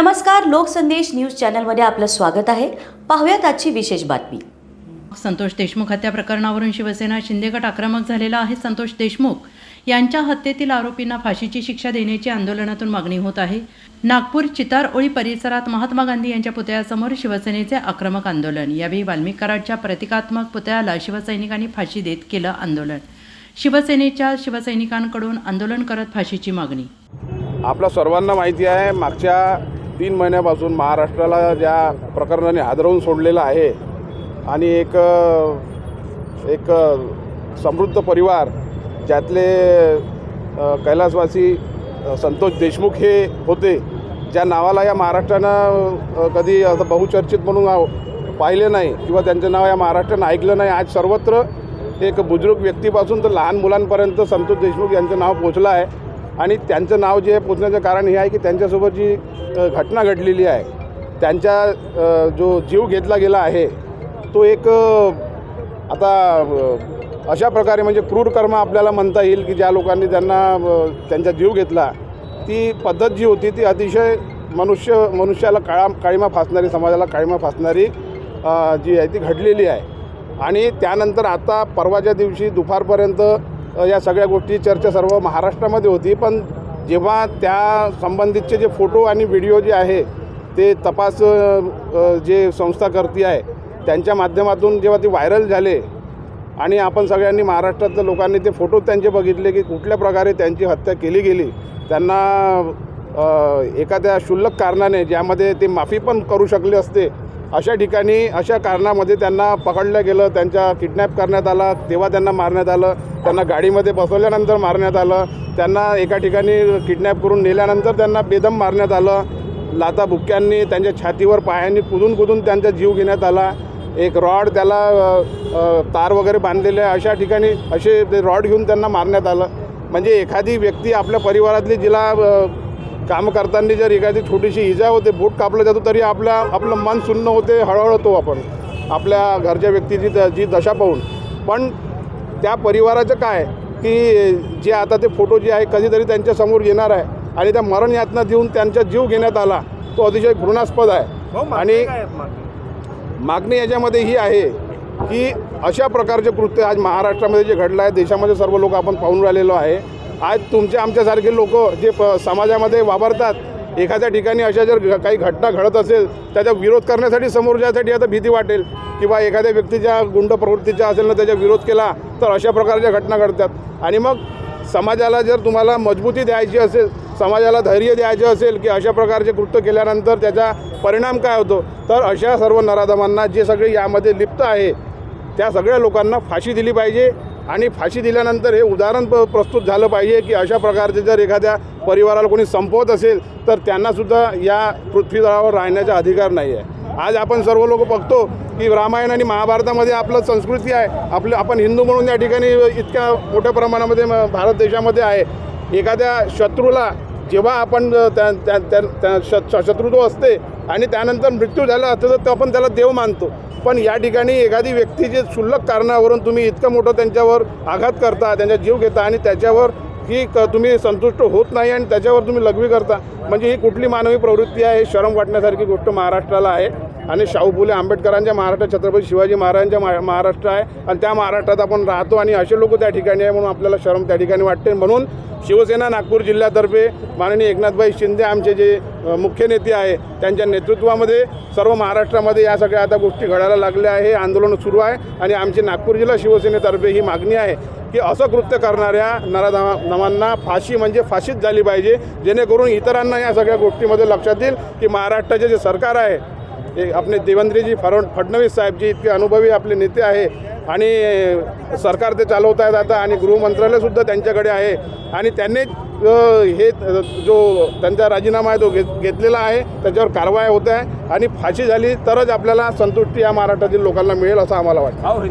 नमस्कार लोकसंदेश न्यूज चॅनलमध्ये आपलं स्वागत आहे. पाहूयात आजची विशेष बातमी. संतोष देशमुख हत्या प्रकरणावरून शिवसेना शिंदे गट आक्रमक झालेला आहे. संतोष देशमुख यांच्या हत्येतील आरोपींना फाशीची शिक्षा देण्याची आंदोलनातून मागणी होत आहे. नागपूर चितारओळी परिसरात महात्मा गांधी यांच्या पुतळ्यासमोर शिवसेनेचे आक्रमक आंदोलन. यावेळी वाल्मिक कराडच्या प्रतिकात्मक पुतळ्याला शिवसैनिकांनी फाशी देत केलं आंदोलन. शिवसेनेच्या शिवसैनिकांकडून आंदोलन करत फाशीची मागणी. आपल्या सर्वांना माहिती आहे मागच्या तीन महिन्यापासून महाराष्ट्राला ज्या प्रकरणाने हादरवून सोडलेलं आहे आणि एक एक समृद्ध परिवार ज्यातले कैलासवासी संतोष देशमुख हे होते ज्या नावाला या महाराष्ट्रानं कधी असं बहुचर्चित म्हणून पाहिले नाही किंवा त्यांचं नाव या महाराष्ट्रानं ऐकलं नाही आज सर्वत्र एक बुजुर्ग व्यक्तीपासून तर लहान मुलांपर्यंत संतोष देशमुख यांचं नाव पोचलं आहे. आणि त्यांचं नाव जे पोचण्याचं कारण हे आहे की त्यांच्यासोबत जी घटना घडलेली आहे त्यांच्या जो जीव घेतला गेला आहे तो एक आता अशा प्रकारे म्हणजे क्रूर कर्म आपल्याला म्हणता येईल की ज्या लोकांनी त्यांना त्यांचा जीव घेतला ती पद्धत जी होती ती अतिशय मनुष्य मनुष्याला काळा काळीमा फासणारी समाजाला काळीमा फासणारी जी आहे ती घडलेली आहे. आणि त्यानंतर आता परवाच्या दिवशी दुपारपर्यंत या सगळ्या गोष्टी चर्चा सर्व महाराष्ट्रामध्ये होती. पण जेव्हा त्या संबंधितचे जे फोटो आणि व्हिडिओ जे आहे ते तपास जे संस्था करती आहे त्यांच्या माध्यमातून जेव्हा ते व्हायरल झाले आणि आपण सगळ्यांनी महाराष्ट्रातल्या लोकांनी ते फोटो त्यांचे बघितले की कुठल्या प्रकारे त्यांची हत्या केली गेली त्यांना एखाद्या क्षुल्लक कारणाने ज्यामध्ये ते माफी पण करू शकले असते अशा ठिकाणी अशा कारणामध्ये त्यांना पकडलं गेलं त्यांच्या किडनॅप करण्यात आला तेव्हा त्यांना मारण्यात आलं त्यांना गाडीमध्ये बसवल्यानंतर मारण्यात आलं त्यांना एका ठिकाणी किडनॅप करून नेल्यानंतर त्यांना बेदम मारण्यात आलं लाता बुक्क्यांनी त्यांच्या छातीवर पायांनी कुदून कुदून त्यांचा जीव घेण्यात आला एक रॉड त्याला तार वगैरे बांधलेले आहे अशा ठिकाणी असे ते रॉड घेऊन त्यांना मारण्यात आलं. म्हणजे एखादी व्यक्ती आपल्या परिवारातली जिला काम करताना जर एखादी छोटीशी इजा होते बोट कापलं जातो तरी आपल्या आपलं मन सुन्न होते हळहळतो आपण. आपल्या घरच्या व्यक्तीची जी दशा पाहून. पण त्या परिवाराचं काय? की जे आता ते फोटो जे आहे कधीतरी त्यांच्यासमोर येणार आहे. आणि त्या मरण यातना देऊन त्यांचा जीव घेण्यात आला तो अतिशय घृणास्पद आहे. आणि मागणी याच्यामध्ये ही आहे की अशा प्रकारचे कृत्य आज महाराष्ट्रामध्ये जे घडलं आहे देशामध्ये सर्व लोक आपण पाहून राहिलेलो आहे. आज तुमच्या आमच्यासारखे लोक जे प समाजामध्ये वावरतात एखाद्या ठिकाणी अशा जर घ- काही घटना घडत असेल त्याचा विरोध करण्यासाठी समोर जाण्यासाठी आता भीती वाटेल किंवा एखाद्या व्यक्तीच्या गुंड प्रवृत्तीचा असेल ना त्याचा विरोध केला तर अशा प्रकारच्या घटना घडतात. आणि मग समाजाला जर तुम्हाला मजबूती द्यायची असेल समाजाला धैर्य द्यायचे असेल की अशा प्रकारचे कृत्य केल्यानंतर त्याचा परिणाम काय होतो तर अशा सर्व नराधमांना जे सगळे यामध्ये लिप्त आहे त्या सगळ्या लोकांना फाशी दिली पाहिजे. आणि फाशी दिल्यानंतर हे उदाहरण प प्रस्तुत झालं पाहिजे की अशा प्रकारचे जर एखाद्या परिवाराला कोणी संपवत असेल तर त्यांनासुद्धा या पृथ्वीतळावर राहण्याचा अधिकार नाही आहे. आज आपण सर्व लोक बघतो की रामायण आणि महाभारतामध्ये आपलं संस्कृती आहे. आपलं आपण हिंदू म्हणून या ठिकाणी इतक्या मोठ्या प्रमाणामध्ये म- भारत देशामध्ये आहे. एखाद्या शत्रूला जेव्हा आपण त्या त्या त्या- त्या श- शत्रुत्व असते आणि त्यानंतर मृत्यू झाला असतो तर आपण त्याला देव मानतो. पण या ठिकाणी एखादी व्यक्ती जे क्षुल्लक कारणावरून तुम्ही इतकं मोठं त्यांच्यावर आघात करता त्यांचा जीव घेता आणि त्याच्यावर की क तुम्ही संतुष्ट होत नाही आणि त्याच्यावर तुम्ही लघवी करता म्हणजे ही कुठली मानवी प्रवृत्ती आहे? हे शरम वाटण्यासारखी गोष्ट महाराष्ट्राला आहे. आणि शाहू फुले आंबेडकरांच्या महाराष्ट्र छत्रपती शिवाजी महाराजांच्या मा महाराष्ट्र आहे. आणि त्या महाराष्ट्रात आपण राहतो आणि असे लोक त्या ठिकाणी आहे म्हणून आपल्याला शरम त्या ठिकाणी वाटते. म्हणून शिवसेना नागपूर जिल्ह्यातर्फे माननीय एकनाथभाई शिंदे आमचे जे मुख्य नेते आहे त्यांच्या नेतृत्वामध्ये सर्व महाराष्ट्रामध्ये या सगळ्या आता गोष्टी घडायला लागल्या आहे. आंदोलन सुरू आहे. आणि आमची नागपूर जिल्हा शिवसेनेतर्फे ही मागणी आहे की असं कृत्य करणाऱ्या नराधमांना फाशी म्हणजे फाशीच झाली पाहिजे. जेणेकरून इतरांना या सगळ्या गोष्टीमध्ये लक्षात येईल की महाराष्ट्राचे जे सरकार आहे आपले देवेंद्रजी फड फडणवीस साहेबजी इतके अनुभवी आपले नेते आहे. आणि सरकार ते चालवत आहेत आता आणि गृहमंत्रालयसुद्धा त्यांच्याकडे आहे. आणि त्यांनी हे जो त्यांचा राजीनामा आहे तो घेत घेतलेला आहे. त्याच्यावर कारवाई होत आहे. आणि फाशी झाली तरच आपल्याला संतुष्टी या महाराष्ट्रातील लोकांना मिळेल असं आम्हाला वाटतं. हो,